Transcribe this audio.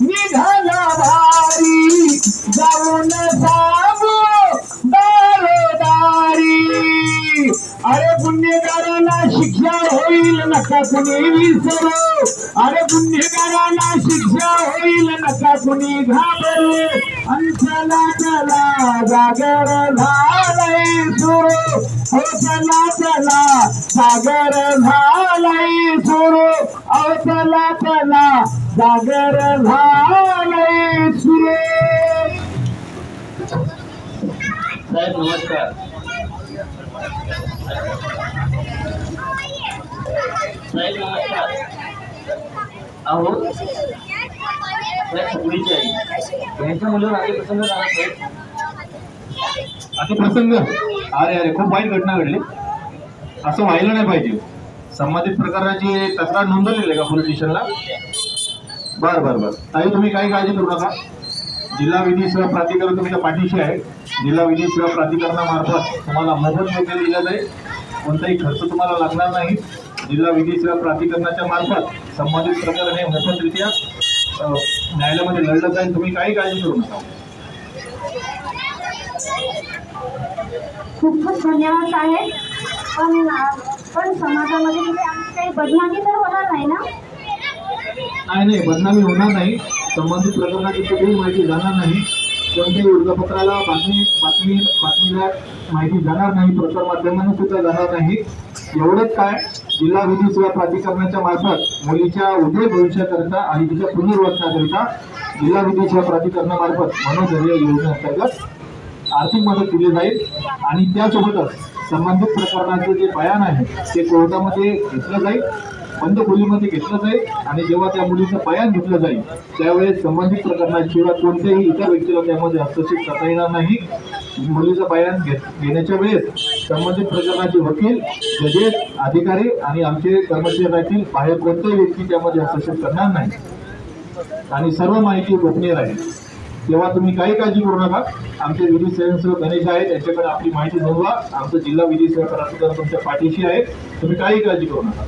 निघाला अरे गुन्हेगारांना शिक्षा होईल नका कुणी विसरू. अरे गुन्हेगारांना शिक्षा होईल नका कुणी घाबरू. अंतला चला जागर झालंय सुरू. चला चला सागर झालाय सुरू. अहो चला चला सागर झालाय सुरू. साहेब नमस्कार. साहेब नमस्कार. अहो साहेब फुगडीची आई. यांच्या मुलीवर आधी प्रसंग झाला साहेब. अति प्रसंग? अरे अरे खूप वाईट घटना घडली. असं व्हायला नाही पाहिजे. संबंधित प्रकाराची तक्रार नोंदवलेली आहे का पोलीस स्टेशनला? बर बर बर. ताई तुम्ही काही काळजी करू नका. जिल्हा विधी सेवा प्राधिकरण तुमच्या पाठीशी आहे. जिल्हा विधी सेवा प्राधिकरणामार्फत तुम्हाला मोफत वगैरे दिलं जाईल. कोणताही खर्च तुम्हाला लागणार नाही. जिल्हा विधी सेवा प्राधिकरणाच्या मार्फत संबंधित प्रकरण हे मोफतरित्या न्यायालयामध्ये लढलं जाईल. तुम्ही काही काळजी करू नका. खूप खूप धन्यवाद साहेब पण पण समाजामध्ये म्हणजे आमची काही बदनामी तर होणार नाही ना? नाही नाही बदनामी होणार नाही. संबंधित प्रकरणाची कुठेही माहिती जाणार नाही. कोणत्याही वृत्तपत्राला बातमी बातमी बातमीला माहिती जाणार नाही प्रसार माध्यमांना सुद्धा जाणार नाही. एवढंच काय जिल्हा विधी सेवा प्राधिकरणाच्या मार्फत मुलीच्या उज्ज्वल भविष्याकरिता आणि तिच्या पुनर्वसनाकरिता जिल्हा विधी सेवा प्राधिकरणामार्फत मनोधैर्य योजनेअंतर्गत आर्थिक मदत दिली जाईल. आणि त्यासोबतच संबंधित प्रकरणाचं जे बयान आहे ते कोर्टामध्ये घेतलं जाईल बंद खोलीमध्ये घेतलं जाईल. आणि जेव्हा त्या मुलीचं बयान घेतलं जाईल त्यावेळेस संबंधित प्रकरणाशिवाय कोणत्याही इतर व्यक्तीला त्यामध्ये हस्तक्षेप करता येणार नाही. मुलीचं बयान घेत घेण्याच्या वेळेस संबंधित प्रकरणाचे वकील जजेस अधिकारी आणि आमचे कर्मचारी राहतील बाहेर कोणत्याही व्यक्ती त्यामध्ये हस्तक्षेप करणार नाही. आणि सर्व माहिती गोपनीय राहील. तेव्हा तुम्ही काही काळजी करू नका. आमचे विधी स्वयंसेवक गणेश आहेत त्यांच्याकडे आपली माहिती नोंदवा. आमचं जिल्हा विधी सेवा तुमच्या पाठीशी आहे तुम्ही काही काळजी करू नका.